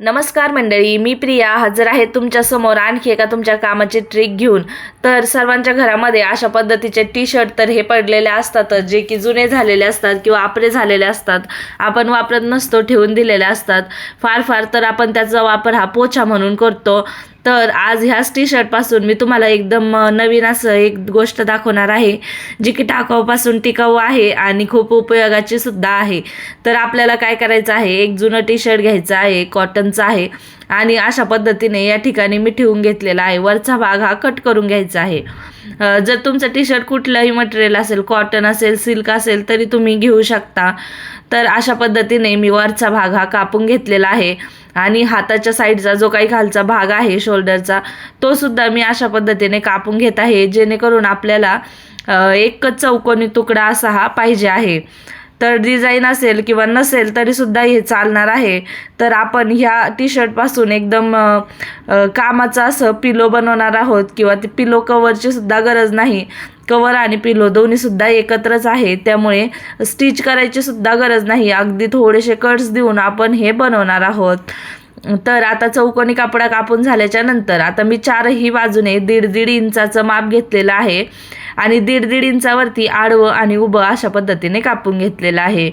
नमस्कार मंडळी मी प्रिया. हजर आहे तुमच्यासमोर आणखी एका तुमच्या कामाची ट्रिक घेऊन. तर सर्वांच्या घरामध्ये अशा पद्धतीचे टी शर्ट तर हे पडलेले असतातच जे की जुने झालेले असतात किंवा आपरे झालेले असतात. आपण वापरत नसतो ठेवून दिलेले असतात. फार फार तर आपण त्याचा वापर हा पोछा म्हणून करतो. तर आज ह्याच टी शर्टपासून मी तुम्हाला एकदम नवीन असं एक गोष्ट दाखवणार आहे जी की टाकाऊपासून टिकाऊ आहे आणि खूप उपयोगाची सुद्धा आहे. तर आपल्याला काय करायचं आहे एक जुनं टी शर्ट घ्यायचं आहे कॉटनचं आहे आणि अशा पद्धतीने या ठिकाणी मी ठेवून घेतलेला आहे. वरचा भाग हा कट करून घ्यायचा आहे. जर तुमचं टी शर्ट कुठलंही मटेरियल असेल कॉटन असेल सिल्क असेल तरी तुम्ही घेऊ शकता. तर अशा पद्धतीने मी वरचा भाग हा कापून घेतलेला आहे. आणि हाताच्या साईडचा जो काही खालचा भाग आहे शोल्डरचा तो सुद्धा मी अशा पद्धतीने कापून घेत आहे जेणेकरून आपल्याला एकच चौकोनी तुकडा असा हा पाहिजे आहे. तर डिझाईन असेल किंवा नसेल तरीसुद्धा हे चालणार आहे. तर आपण ह्या टी शर्टपासून एकदम कामाचा कामाचं असं पिलो बनवणार आहोत किंवा ते पिलो कवरची सुद्धा गरज नाही. कवर आणि पिलो दोन्हीसुद्धा एकत्रच आहे. त्यामुळे स्टिच करायची सुद्धा गरज नाही. अगदी थोडेसे कट्स देऊन आपण हे बनवणार आहोत. तर आता चौकोनी कापडा कापून झाल्याच्यानंतर आता मी चारही बाजूने दीड दीड इंचाचं माप घेतलेलं आहे. आणि दीड दीड इंचावरती आडवं आणि उभं अशा पद्धतीने कापून घेतलेलं आहे.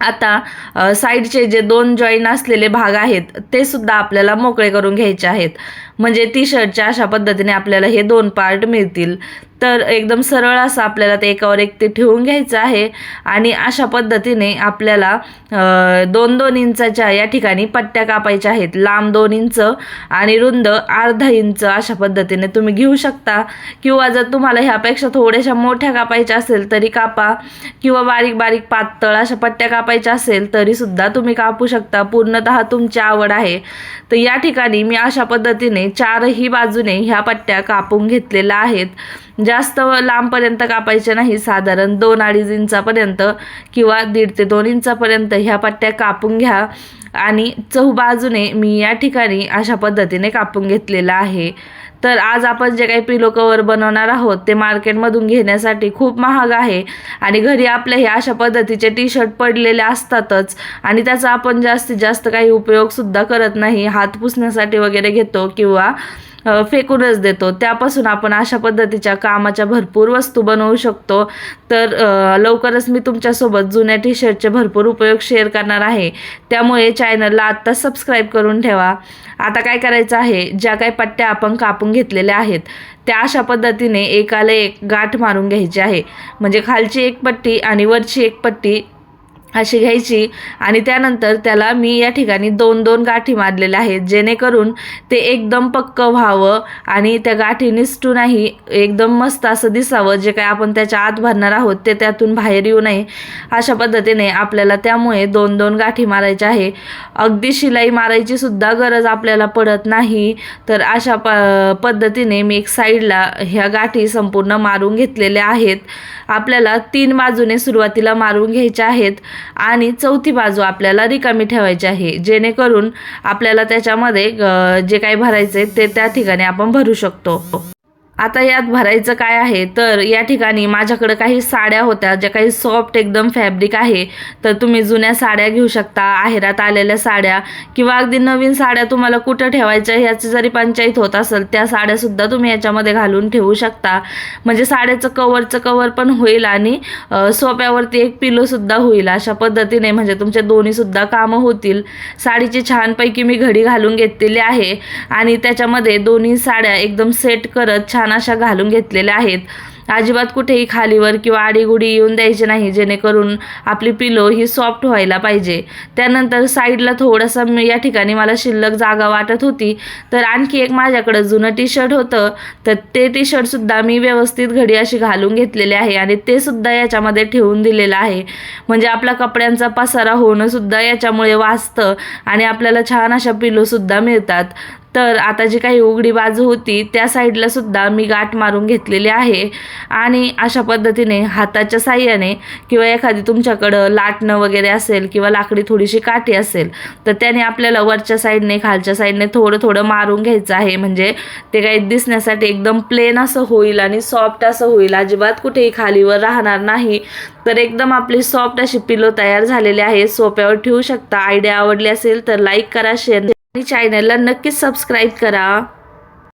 आता साईडचे जे दोन जॉईन असलेले भाग आहेत ते सुद्धा आपल्याला मोकळे करून घ्यायचे आहेत. म्हणजे टी शर्टच्या अशा पद्धतीने आपल्याला हे दोन पार्ट मिळतील. तर एकदम सरळ असं आपल्याला ते एकावर एक ते ठेवून घ्यायचं आहे. आणि अशा पद्धतीने आपल्याला दोन दोन इंचाच्या या ठिकाणी पट्ट्या कापायच्या आहेत. लांब दोन इंच आणि रुंद अर्धा इंच अशा पद्धतीने तुम्ही घेऊ शकता. किंवा जर तुम्हाला ह्यापेक्षा थोड्याशा मोठ्या कापायच्या असेल तरी कापा. किंवा बारीक बारीक पातळ अशा पट्ट्या कापायच्या असेल तरीसुद्धा तुम्ही कापू शकता. पूर्णतः तुमची आवड आहे. तर या ठिकाणी मी अशा पद्धतीने चारही बाजूने ह्या पट्ट्या कापून घेतलेल्या आहेत. जास्त लांबपर्यंत कापायचे नाही. साधारण दोन अडीच इंचापर्यंत किंवा दीड ते दोन इंचापर्यंत ह्या पट्ट्या कापून घ्या. आणि चहूबाजूने मी या ठिकाणी अशा पद्धतीने कापून घेतलेलं आहे. तर आज आपण जे काही पिलो कवर बनवणार आहोत ते मार्केटमधून घेण्यासाठी खूप महाग आहे. आणि घरी आपल्या हे अशा पद्धतीचे टी शर्ट पडलेले असतातच. आणि त्याचा आपण जास्तीत जास्त काही उपयोगसुद्धा करत नाही. हात पुसण्यासाठी वगैरे घेतो किंवा फेकूनच देतो. त्यापासून आपण अशा पद्धतीच्या कामाच्या भरपूर वस्तू बनवू शकतो. तर लवकरच मी तुमच्यासोबत जुन्या टी शर्टचे भरपूर उपयोग शेअर करणार आहे. त्यामुळे चॅनलला आत्ता सबस्क्राईब करून ठेवा. आता काय करायचं आहे? ज्या काही पट्ट्या आपण कापून घेतलेल्या आहेत त्या अशा पद्धतीने एकाला एक गाठ मारून घ्यायची आहे. म्हणजे खालची एक पट्टी आणि वरची एक पट्टी अशी घ्यायची आणि त्यानंतर त्याला मी या ठिकाणी दोन दोन गाठी मारलेल्या आहेत जेणेकरून ते एकदम पक्क व्हावं आणि त्या गाठी निसटूनही एकदम मस्त असं दिसावं जे काय आपण त्याच्या आत भरणार आहोत ते त्यातून बाहेर येऊ नये. अशा पद्धतीने आपल्याला त्यामुळे दोन दोन गाठी मारायच्या आहे. अगदी शिलाई मारायची सुद्धा गरज आपल्याला पडत नाही. तर अशा प पद्धतीने मी एक साईडला ह्या गाठी संपूर्ण मारून घेतलेल्या आहेत. आपल्याला तीन बाजूने सुरुवातीला मारून घ्यायच्या आहेत. आणि चौथी बाजू आपल्याला रिकामी ठेवायची आहे. जेणेकरून आपल्याला त्याच्यामध्ये जे काही भरायचे ते त्या ठिकाणी आपण भरू शकतो. आता यात भरायचं काय आहे? तर या ठिकाणी माझ्याकडं काही साड्या होत्या ज्या काही सॉफ्ट एकदम फॅब्रिक आहे. तर तुम्ही जुन्या साड्या घेऊ शकता आहेरात आलेल्या साड्या किंवा अगदी नवीन साड्या तुम्हाला कुठं ठेवायच्या ह्याची जरी पंचायत होत असेल त्या साड्यासुद्धा तुम्ही याच्यामध्ये घालून ठेवू शकता. म्हणजे साड्याचं कवरचं कवर पण होईल आणि सोप्यावरती एक पिलोसुद्धा होईल अशा पद्धतीने. म्हणजे तुमचे दोन्हीसुद्धा कामं होतील. साडीची छानपैकी मी घडी घालून घेतलेली आहे आणि त्याच्यामध्ये दोन्ही साड्या एकदम सेट करत छान अशा घालून घेतलेल्या आहेत. अजिबात कुठेही खालीवर किंवा आडीगुडी येऊन द्यायची नाही जेणेकरून आपली पिलो ही सॉफ्ट व्हायला पाहिजे. त्यानंतर साईडला थोडंसं मी या ठिकाणी मला शिल्लक जागा वाटत होती. तर आणखी एक माझ्याकडं जुनं टी शर्ट होतं. तर ते टी शर्टसुद्धा मी व्यवस्थित घडी अशी घालून घेतलेले आहे आणि ते सुद्धा याच्यामध्ये ठेवून दिलेलं आहे. म्हणजे आपला कपड्यांचा पसारा होणं सुद्धा याच्यामुळे वाचतं आणि आपल्याला छान अशा पिलोसुद्धा मिळतात. तर आता जी काही उघडी बाजू होती त्या साईडला सुद्धा मी गाठ मारून घेतलेली आहे. आणि अशा पद्धतीने हाताच्या साह्याने किंवा एखादी तुमच्याकडं लाटणं वगैरे असेल किंवा लाकडी थोडीशी काठी असेल तर त्याने आपल्याला वरच्या साईडने खालच्या साईडने थोडं थोडं मारून घ्यायचं आहे. म्हणजे ते काही दिसण्यासाठी एकदम प्लेन असं होईल आणि सॉफ्ट असं होईल. अजिबात कुठेही खालीवर राहणार नाही. तर एकदम आपली सॉफ्ट अशी पिलो तयार झालेली आहे. सोप्यावर ठेवू शकता. आयडिया आवडली असेल तर लाईक करा शेअर आणि चॅनलला नक्कीच सबस्क्राईब करा.